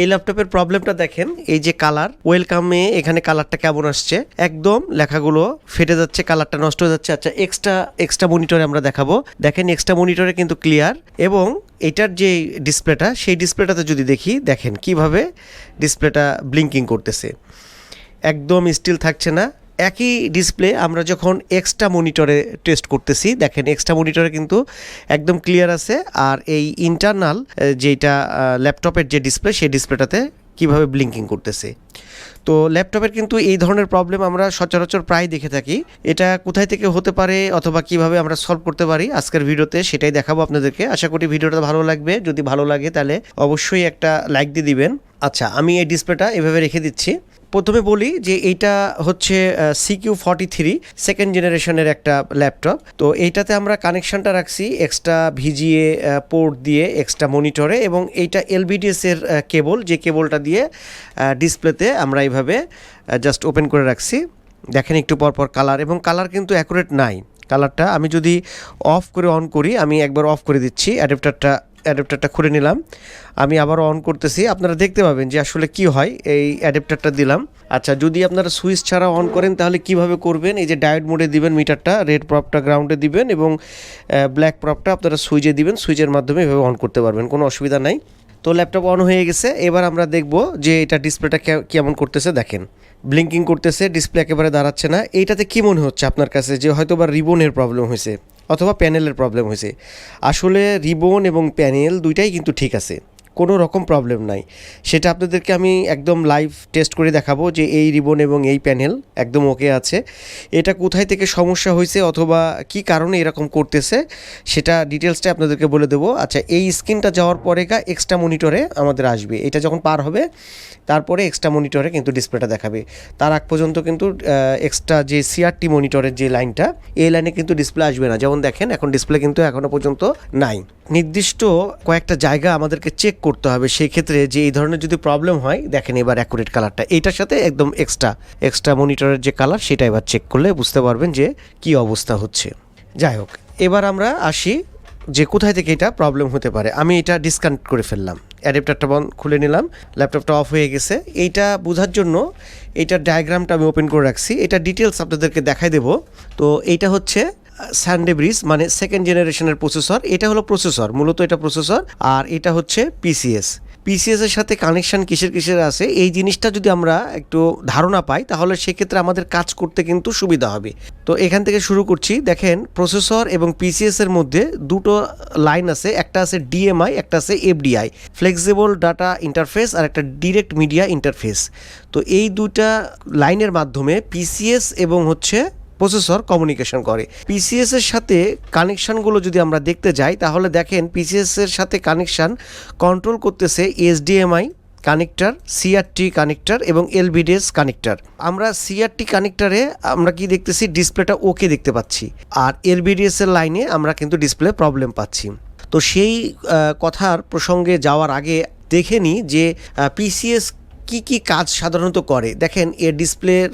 এই ল্যাপটপের প্রবলেমটা দেখেন, এই যে কালার ওয়েলকামে এখানে কালারটা কেমন আসছে? একদম লেখাগুলো ফেটে যাচ্ছে কালারটা নষ্ট হয়ে যাচ্ছে। আচ্ছা এক্সট্রা এক্সট্রা মনিটরে আমরা দেখাবো। দেখেন এক্সট্রা মনিটরে কিন্তু ক্লিয়ার এবং এটার যে ডিসপ্লেটা সেই ডিসপ্লেটাতে যদি দেখি, দেখেন কীভাবে ডিসপ্লেটা ব্লিঙ্কিং করতেছে। একদম স্টিল থাকছে না। একই ডিসপ্লে আমরা যখন এক্সট্রা মনিটরে টেস্ট করতেছি, দেখেন এক্সট্রা মনিটরে কিন্তু একদম ক্লিয়ার আছে। আর এই ইন্টারনাল যেটা ল্যাপটপের যে ডিসপ্লে সেই ডিসপ্লেটাতে কীভাবে ব্লিঙ্কিং করতেছে। তো ল্যাপটপের কিন্তু এই ধরনের প্রবলেম আমরা সচরাচর প্রায় দেখে থাকি। এটা কোথায় থেকে হতে পারে অথবা কীভাবে আমরা সলভ করতে পারি, আজকের ভিডিওতে সেটাই দেখাবো আপনাদেরকে। আশা করি ভিডিওটা ভালো লাগবে। যদি ভালো লাগে তাহলে অবশ্যই একটা লাইক দিয়ে দিবেন। আচ্ছা আমি এই ডিসপ্লেটা এভাবে রেখে দিচ্ছি। প্রথমে বলি যে এইটা হচ্ছে সিকিউ ফর্টি থ্রি সেকেন্ড জেনারেশনের একটা ল্যাপটপ তো এইটাতে আমরা কানেকশনটা রাখছি এক্সট্রা ভিজিএ পোর্ট দিয়ে এক্সট্রা মনিটরে এবং এইটা এলবিডিএস এর কেবল যে কেবলটা দিয়ে ডিসপ্লেতে আমরা এইভাবে জাস্ট ওপেন করে রাখছি। দেখেন একটু পর পর কালার এবং কালার কিন্তু অ্যাকুরেট নাই। কালারটা আমি যদি অফ করে অন করি, আমি একবার অফ করে দিচ্ছি অ্যাডাপ্টারটা অ্যাডাপ্টারটা খুলে নিলাম। আমি আবার অন করতেছি। আপনারা দেখতে পাবেন যে আসলে কি হয়, এই অ্যাডাপ্টারটা দিলাম। আচ্ছা যদি আপনারা সুইচ ছাড়া অন করেন, তাহলে কীভাবে করবেন? এই যে ডায়েট মোডে দিবেন মিটারটা, রেড প্রপটা গ্রাউন্ডে দিবেন এবং ব্ল্যাক প্রপটা আপনারা সুইচে দিবেন। সুইচের মাধ্যমে এভাবে অন করতে পারবেন, কোনো অসুবিধা নাই। তো ল্যাপটপ অন হয়ে গেছে। এবার আমরা দেখব যে এটা ডিসপ্লেটা কেমন করতেছে, দেখেন। ব্লিঙ্কিং করতেছে, ডিসপ্লে একেবারে দাঁড়াচ্ছে না। এইটাতে কি মনে হচ্ছে আপনার কাছে? যে হয়তো বা রিবনের প্রবলেম হয়েছে। অথবা প্যানেলের প্রবলেম হয়েছে। আসলে রিবন এবং প্যানেল দুইটাই কিন্তু ঠিক আছে। কোনো রকম প্রবলেম নাই। সেটা আপনাদেরকে আমি একদম লাইভ টেস্ট করে দেখাবো যে এই রিবন এবং এই প্যানেল একদম ওকে আছে। এটা কোথায় থেকে সমস্যা হয়েছে অথবা কি কারণে এরকম করতেছে, সেটা ডিটেলসটা আপনাদেরকে বলে দেবো। আচ্ছা এই স্ক্রিনটা যাওয়ার পরে গা এক্সট্রা মনিটরে আমাদের আসবে। এটা যখন পার হবে, তারপরে এক্সট্রা মনিটরে কিন্তু ডিসপ্লেটা দেখাবে। তার আগ পর্যন্ত কিন্তু এক্সট্রা যে সিআরটি মনিটরের যে লাইনটা এই লাইনে কিন্তু ডিসপ্লে আসবে না। যেমন দেখেন, এখন ডিসপ্লে কিন্তু এখনও পর্যন্ত নাই। নির্দিষ্ট কয়েকটা জায়গা আমাদেরকে চেক করতে হবে সেই ক্ষেত্রে যে এই ধরনের যদি প্রবলেম হয়, দেখেন এবার অ্যাকুরেট কালারটা এটার সাথে একদম এক্সট্রা এক্সট্রা মনিটরের যে কালার সেটা এবার চেক করলে বুঝতে পারবেন যে কি অবস্থা হচ্ছে। যাই হোক, এবার আমরা আসি যে কোথায় থেকে এটা প্রবলেম হতে পারে। আমি এটা ডিসকানেক্ট করে ফেললাম। অ্যাডাপ্টারটা বন্ধ খুলে নিলাম। ল্যাপটপটা অফ হয়ে গেছে। এইটা বোঝার জন্য এইটার ডায়াগ্রামটা আমি ওপেন করে রাখছি। এটা ডিটেলস আপনাদেরকে দেখাই দেবো। তো এইটা হচ্ছে স্যান্ডে ব্রিজ মানে সেকেন্ড জেনারেশনের প্রসেসর এটা হলো প্রসেসর মূলত এটা প্রসেসর আর এটা হচ্ছে পিসিএস পিসিএস এর সাথে কানেকশন কিসের কিসের আছে? এই জিনিসটা যদি আমরা একটু ধারণা পাই, তাহলে সেক্ষেত্রে আমাদের কাজ করতে কিন্তু সুবিধা হবে। তো এখান থেকে শুরু করছি। দেখেন প্রসেসর এবং পিসিএস এর মধ্যে দুটো লাইন আছে, একটা আছে ডিএমআই একটা আছে এফডিআই ফ্লেক্সিবল ডাটা ইন্টারফেস আর একটা ডিরেক্ট মিডিয়া ইন্টারফেস তো এই দুটা লাইনের মাধ্যমে পিসিএস এবং হচ্ছে প্রসেসর কমিউনিকেশন করে। পিসিএস এর সাথে কানেকশনগুলো যদি আমরা দেখতে যাই, তাহলে দেখেন পিসিএস এর সাথে কানেকশন কন্ট্রোল করতেছে এসডিএমআই কানেক্টর সিআরটি কানেক্টর এবং এলবিডিএস কানেক্টর আমরা সিআরটি কানেক্টরে আমরা কি দেখতেছি? ডিসপ্লেটা ওকে দেখতে পাচ্ছি। আর এলবিডিএস এর লাইনে আমরা কিন্তু ডিসপ্লে প্রবলেম পাচ্ছি। তো সেই কথার প্রসঙ্গে যাওয়ার আগে দেখে নিই যে পিসিএস কি কি কাজ সাধারণত করে? দেখেন এর ডিসপ্লের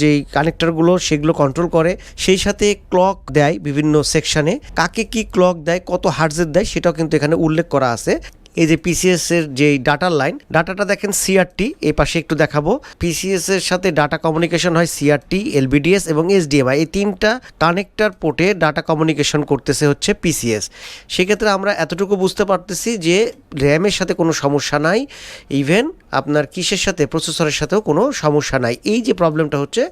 যেই কানেক্টরগুলো সেগুলো কন্ট্রোল করে, সেই সাথে ক্লক দেয় বিভিন্ন সেকশনে কাকে কি ক্লক দেয়, কত হার্টজের দেয়, সেটাও কিন্তু এখানে উল্লেখ করা আছে। এই যে পিসিএস এর যে ডাটার লাইন ডাটাটা দেখেন সিআরটি এই পাশে একটু দেখাবো। পিসিএস এর সাথে ডাটা কমিউনিকেশন হয় সিআরটি এলবিডিএস এবং এসডিএমআই এই তিনটা কানেক্টর পোর্টে ডাটা কমিউনিকেশন করতেছে হচ্ছে পিসিএস সেক্ষেত্রে আমরা এতটুকু বুঝতে পারতেছি যে র্যামের সাথে কোনো সমস্যা নাই। ইভেন আপনার কিসের সাথে, প্রসেসরের সাথেও কোনো সমস্যা নাই। এই যে প্রবলেমটা হচ্ছে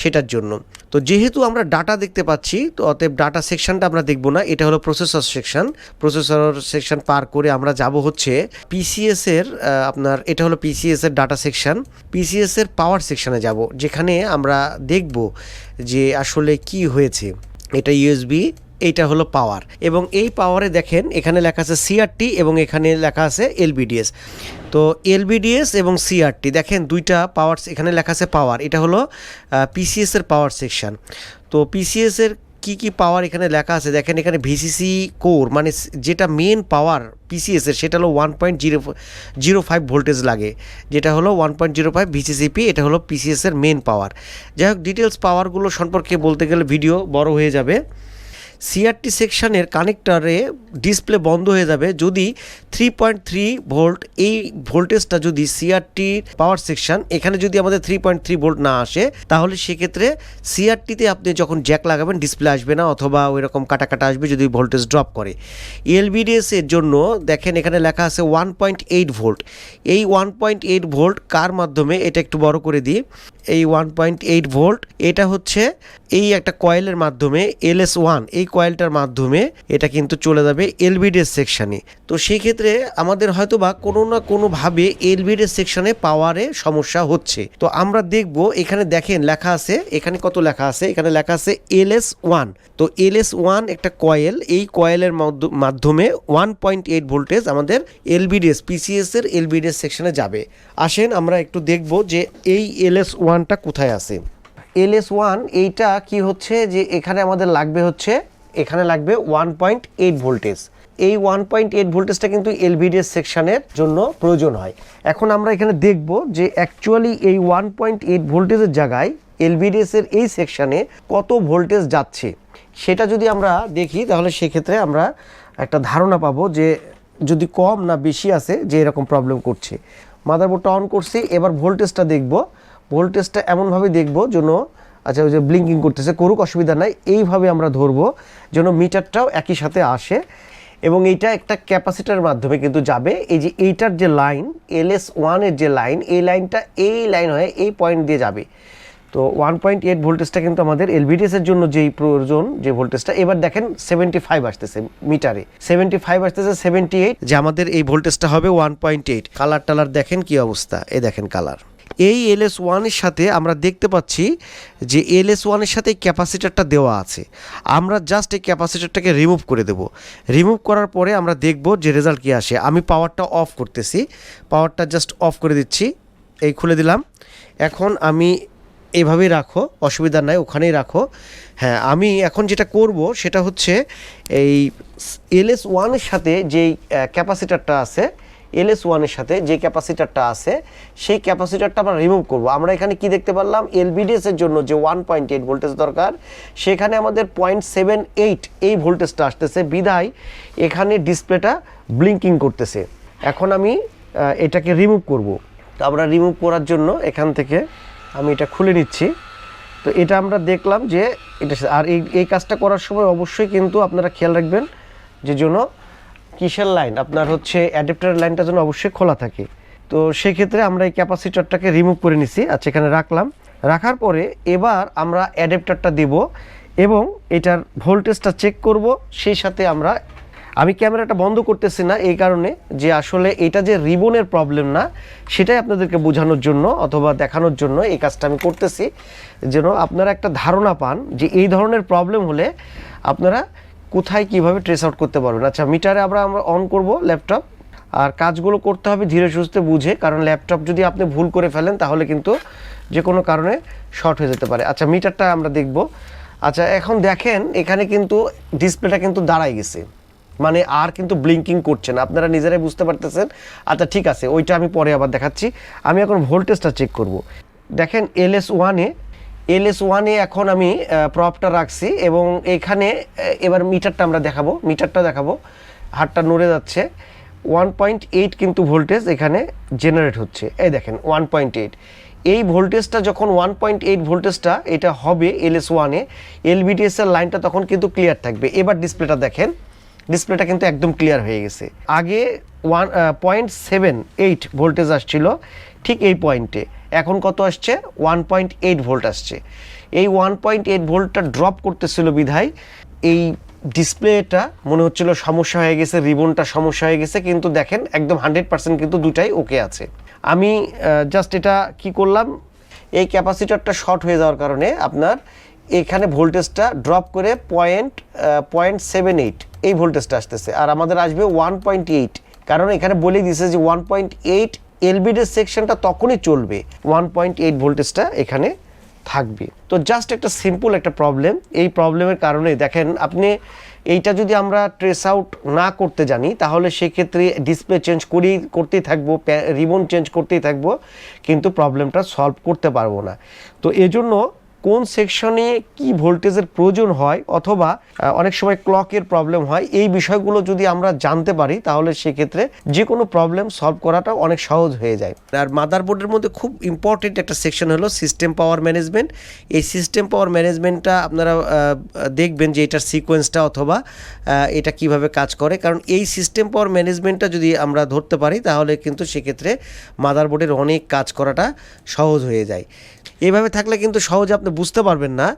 সেটার জন্য। তো যেহেতু আমরা ডাটা দেখতে পাচ্ছি, তো অতএব ডাটা সেকশনটা আমরা দেখব না। এটা হলো প্রসেসর সেকশন। প্রসেসর সেকশন পার করে আমরা যাব হচ্ছে পিসিএস এর আপনার এটা হলো পিসিএস এর ডাটা সেকশন। পিসিএস এর পাওয়ার সেকশনে যাব, যেখানে আমরা দেখব যে আসলে কি হয়েছে। এটা ইউএসবি এইটা হলো পাওয়ার। এবং এই পাওয়ারে দেখেন এখানে লেখা আছে সিআরটি এবং এখানে লেখা আছে এলবিডিএস তো এলবিডিএস এবং সিআরটি দেখেন দুইটা পাওয়ার এখানে লেখা আছে পাওয়ার, এটা হলো পিসিএস এর পাওয়ার সেকশন। তো পিসিএস এর কি কি পাওয়ার এখানে লেখা আছে? দেখেন এখানে ভিসিসি কোর মানে যেটা মেন পাওয়ার পিসিএস এর, সেটা হলো one point zero zero five voltage লাগে। যেটা হলো one point zero five VCCP এটা হলো পিসিএস এর মেন পাওয়ার যাই হোক ডিটেলস পাওয়ারগুলো সম্পর্কে বলতে গেলে ভিডিও বড় হয়ে যাবে। সিআরটি সেকশানের কানেক্টারে ডিসপ্লে বন্ধ হয়ে যাবে। যদি থ্রি পয়েন্ট থ্রি ভোল্ট এই ভোল্টেজটা যদি সিআরটির পাওয়ার সেকশন এখানে যদি আমাদের থ্রি পয়েন্ট থ্রি ভোল্ট না আসে, তাহলে সেক্ষেত্রে সিআরটিতে আপনি যখন জ্যাক লাগাবেন ডিসপ্লে আসবে না, অথবা ওই রকম কাটা কাটা আসবে যদি ভোল্টেজ ড্রপ করে। এলবিডিএস এর জন্য দেখেন এখানে লেখা আছে ওয়ান পয়েন্ট এইট ভোল্ট এই ওয়ান পয়েন্ট এইট ভোল্ট কার মাধ্যমে? এটা একটু বড় করে দিই। এই ওয়ান পয়েন্ট এইট ভোল্ট এটা হচ্ছে এই একটা কয়েলের মাধ্যমে এলএস ওয়ান এই কয়েলটার মাধ্যমে এটা কিন্তু চলে যাবে এলবিডিএস সেকশানে তো সেই ক্ষেত্রে আমাদের হয়তো বা কোনো না কোনোভাবে এলবিডিএস সেকশনে পাওয়ারে সমস্যা হচ্ছে। তো আমরা দেখব, এখানে দেখেন লেখা আছে, এখানে কত লেখা আছে? এখানে লেখা আছে এলএস ওয়ান। তো এলএস ওয়ান একটা কয়েল, এই কয়েলের মধ্য- মাধ্যমে ওয়ান পয়েন্ট এইট ভোল্টেজ আমাদের এলবিডিএস পিসিএস এর এলবিডিএস সেকশনে যাবে। আসেন আমরা একটু দেখব যে এই এলএস ওয়ানটা কোথায় আছে। এলএস ওয়ান, এইটা কি হচ্ছে যে এখানে আমাদের লাগবে হচ্ছে এখানে লাগবে ওয়ান পয়েন্ট এইট ভোল্টেজ এই ওয়ান পয়েন্ট এইট ভোল্টেজটা কিন্তু এলবিডিএস সেকশনের জন্য প্রয়োজন হয়। এখন আমরা এখানে দেখব যে অ্যাকচুয়ালি এই ওয়ান পয়েন্ট এইট ভোল্টেজের জায়গায় এলবিডিএস এর এই সেকশানে কত ভোল্টেজ যাচ্ছে। সেটা যদি আমরা দেখি, তাহলে সেক্ষেত্রে আমরা একটা ধারণা পাবো যে যদি কম না বেশি আছে, যে এরকম প্রবলেম করছে। মাদারবোর্ডটা অন করছি, এবার ভোল্টেজটা দেখব। ভোল্টেজটা এমনভাবে দেখব যেন আচ্ছা ওই যে ব্লিঙ্কিং করতেছে, করুক, অসুবিধা নাই, এইভাবে আমরা ধরবো যেন মিটারটাও একই সাথে আসে এবং এইটা একটা ক্যাপাসিটার মাধ্যমে কিন্তু যাবে। এই যে এইটার যে লাইন এল এস ওয়ানের যে লাইন এই লাইনটা এই লাইন হয়ে এই পয়েন্ট দিয়ে যাবে। তো ওয়ান পয়েন্ট এইট ভোল্টেজটা কিন্তু আমাদের এলবিডিএস এর জন্য যেই প্রয়োজন, যে ভোল্টেজটা এবার দেখেন সেভেন্টি ফাইভ আসতেছে মিটারে। সেভেন্টি ফাইভ আসতেছে সেভেন্টি এইট যে আমাদের এই ভোল্টেজটা হবে ওয়ান পয়েন্ট এইট কালার টালার দেখেন কি অবস্থা, এই দেখেন কালার এই এলএস ওয়ানের সাথে আমরা দেখতে পাচ্ছি যে এলএস ওয়ানের সাথে ক্যাপাসিটারটা দেওয়া আছে। আমরা জাস্ট এই ক্যাপাসিটারটাকে রিমুভ করে দেব। রিমুভ করার পরে আমরা দেখব যে রেজাল্ট কী আসে। আমি পাওয়ারটা অফ করতেছি। পাওয়ারটা জাস্ট অফ করে দিচ্ছি। এই খুলে দিলাম। এখন আমি এভাবেই রাখো। অসুবিধা নাই, ওখানেই রাখো। হ্যাঁ আমি এখন যেটা করব সেটা হচ্ছে এই এলএস ওয়ানের সাথে যেই ক্যাপাসিটারটা আছে এলএস ওয়ানের সাথে যে ক্যাপাসিটারটা আছে, সেই ক্যাপাসিটারটা আমরা রিমুভ করব। আমরা এখানে কি দেখতে পারলাম? এলবিডিএস এর জন্য যে ওয়ান পয়েন্ট এইট ভোল্টেজ দরকার, সেখানে আমাদের পয়েন্ট সেভেন এইট এই ভোল্টেজটা আসতেছে। বিধায় এখানে ডিসপ্লেটা ব্লিঙ্কিং করতেছে। এখন আমি এটাকে রিমুভ করব। তো আমরা রিমুভ করার জন্য এখান থেকে আমি এটা খুলে নিচ্ছি। তো এটা আমরা দেখলাম যে এটা, আর এই এই কাজটা করার সময় অবশ্যই কিন্তু আপনারা খেয়াল রাখবেন যে জন্য কিসের লাইন আপনার হচ্ছে অ্যাডাপ্টার লাইনটা যেন অবশ্যই খোলা থাকে। তো সেক্ষেত্রে আমরা এই ক্যাপাসিটরটাকে রিমুভ করে নিছি। আচ্ছা এখানে রাখলাম। রাখার পরে এবার আমরা অ্যাডাপ্টারটা দেব এবং এটার ভোল্টেজটা চেক করব। সেই সাথে আমরা, আমি ক্যামেরাটা বন্ধ করতেছি না এই কারণে যে আসলে এটা যে রিবনের প্রবলেম না, সেটাই আপনাদেরকে বোঝানোর জন্য অথবা দেখানোর জন্য এই কাজটা আমি করতেছি। যেন আপনারা একটা ধারণা পান যে এই ধরনের প্রবলেম হলে আপনারা কোথায় কীভাবে ট্রেস আউট করতে পারবেন? আচ্ছা মিটারে আমরা আমরা অন করব ল্যাপটপ আর কাজগুলো করতে হবে ধীরে সুস্থে বুঝে, কারণ ল্যাপটপ যদি আপনি ভুল করে ফেলেন, তাহলে কিন্তু যে কোনো কারণে শর্ট হয়ে যেতে পারে। আচ্ছা মিটারটা আমরা দেখব। আচ্ছা এখন দেখেন, এখানে কিন্তু ডিসপ্লেটা কিন্তু দাঁড়াই গেছে। মানে আর কিন্তু ব্লিঙ্কিং করছে না। আপনারা নিজেরাই বুঝতে পারতেছেন। আচ্ছা ঠিক আছে, ওইটা আমি পরে আবার দেখাচ্ছি। আমি এখন ভোল্টেজটা চেক করব। দেখেন এলএস ওয়ানে এলএস ওয়ানে এখন আমি প্রপটা রাখছি এবং এখানে এবার মিটারটা আমরা দেখাবো। মিটারটা দেখাবো। হাতটা নড়ে যাচ্ছে। ওয়ান পয়েন্ট এইট কিন্তু ভোল্টেজ এখানে জেনারেট হচ্ছে। এই দেখেন, ওয়ান পয়েন্ট এইট। এই ভোল্টেজটা যখন ওয়ান পয়েন্ট এইট ভোল্টেজটা, এটা হবে এল এস ওয়ানে এলবিডিএস এর লাইনটা তখন কিন্তু ক্লিয়ার থাকবে। এবার ডিসপ্লেটা দেখেন। ডিসপ্লেটা কিন্তু একদম ক্লিয়ার হয়ে গেছে। আগে one point seven eight voltage আসছিল, ঠিক এই পয়েন্টে এখন কত আসছে? ওয়ান পয়েন্ট এইট ভোল্ট আসছে। এই ওয়ান পয়েন্ট এইট ভোল্টটা ড্রপ করতেছিল বিধায়, এই ডিসপ্লেটা মনে হচ্ছিল সমস্যা হয়ে গেছে রিবনটা সমস্যা হয়ে গেছে, কিন্তু দেখেন একদম হান্ড্রেড পার্সেন্ট কিন্তু দুটাই ওকে আছে। আমি জাস্ট এটা কি করলাম? এই ক্যাপাসিটারটা শর্ট হয়ে যাওয়ার কারণে আপনার এখানে ভোল্টেজটা ড্রপ করে পয়েন্ট পয়েন্ট সেভেন এইট এই ভোল্টেজটা আসতেছে। আর আমাদের আসবে ওয়ান পয়েন্ট এইট কারণ এখানে বলে দিয়েছে যে ওয়ান পয়েন্ট এইট এলবিডের সেকশনটা তখনই চলবে। ওয়ান পয়েন্ট এইট ভোল্টেজটা এখানে থাকবে। তো জাস্ট একটা সিম্পল একটা প্রবলেম এই প্রবলেমের কারণে দেখেন, আপনি এইটা যদি আমরা ট্রেস আউট না করতে জানি, তাহলে সেক্ষেত্রে ডিসপ্লে চেঞ্জ করেই, করতেই থাকব রিবন চেঞ্জ করতেই থাকব, কিন্তু প্রবলেমটা সলভ করতে পারব না। তো এজন্য কোন সেকশনে কি ভোল্টেজের প্রয়োজন হয় অথবা অনেক সময় ক্লকের প্রবলেম হয়, এই বিষয়গুলো যদি আমরা জানতে পারি, তাহলে সেক্ষেত্রে যে কোনো প্রবলেম সলভ করাটা অনেক সহজ হয়ে যায়। আর মাদারবোর্ডের মধ্যে খুব ইম্পর্টেন্ট একটা সেকশন হলো সিস্টেম পাওয়ার ম্যানেজমেন্ট এই সিস্টেম পাওয়ার ম্যানেজমেন্টটা আপনারা দেখবেন যে এটার সিকোয়েন্সটা অথবা এটা কীভাবে কাজ করে। কারণ এই সিস্টেম পাওয়ার ম্যানেজমেন্টটা যদি আমরা ধরতে পারি, তাহলে কিন্তু সেক্ষেত্রে মাদারবোর্ডের অনেক কাজ করাটা সহজ হয়ে যায়। এভাবে থাকলে কিন্তু সহজে আপনি বুঝতে পারবেন না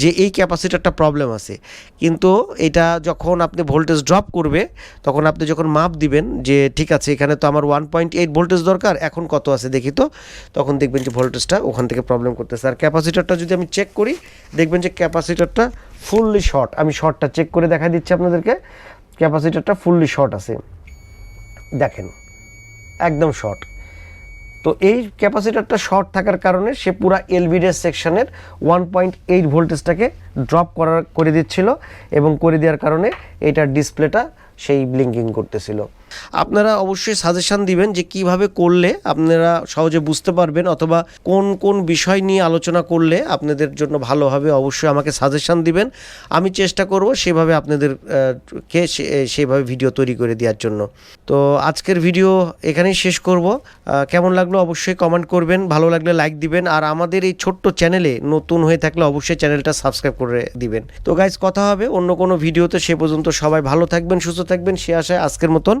যে এই ক্যাপাসিটারটা প্রবলেম আছে। কিন্তু এটা যখন আপনি ভোল্টেজ ড্রপ করবে, তখন আপনি যখন মাপ দিবেন যে ঠিক আছে, এখানে তো আমার ওয়ান পয়েন্ট এইট ভোল্টেজ দরকার, এখন কত আছে দেখি তো। তখন দেখবেন যে ভোল্টেজটা ওখান থেকে প্রবলেম করতেছে। আর ক্যাপাসিটারটা যদি আমি চেক করি, দেখবেন যে ক্যাপাসিটারটা ফুললি শর্ট আমি শর্টটা চেক করে দেখা দিচ্ছি আপনাদেরকে, ক্যাপাসিটারটা ফুললি শর্ট আছে। দেখেন, একদম শর্ট তো এই ক্যাপাসিটারটা শর্ট থাকার কারণে সে পুরা এলভিডের সেকশনের ওয়ান পয়েন্ট এইট ভোল্টেজটাকে ড্রপ করার, করে দিচ্ছিল এবং করে দেওয়ার কারণে এটার ডিসপ্লেটা সেই ব্লিঙ্কিং করতেছিল। আপনারা অবশ্যই সাজেশন দিবেন যে কীভাবে করলে আপনারা সহজে বুঝতে পারবেন অথবা কোন কোন বিষয় নিয়ে আলোচনা করলে আপনাদের জন্য ভালো হবে, অবশ্যই আমাকে সাজেশন দিবেন। আমি চেষ্টা করব সেভাবে আপনাদের কে সে- সেভাবে ভিডিও তৈরি করে দেওয়ার জন্য। তো আজকের ভিডিও এখানেই শেষ করব। কেমন লাগল অবশ্যই কমেন্ট করবেন, ভালো লাগলে লাইক দিবেন, আর আমাদের এই ছোট্ট চ্যানেলে নতুন হয়ে থাকলে অবশ্যই চ্যানেলটা সাবস্ক্রাইব করে দিবেন। তো গাইজ কথা হবে, অন্য কোনো ভিডিওতে সে পর্যন্ত সবাই ভালো থাকবেন, সুস্থ থাকবেন, সে আশায় আজকের মতন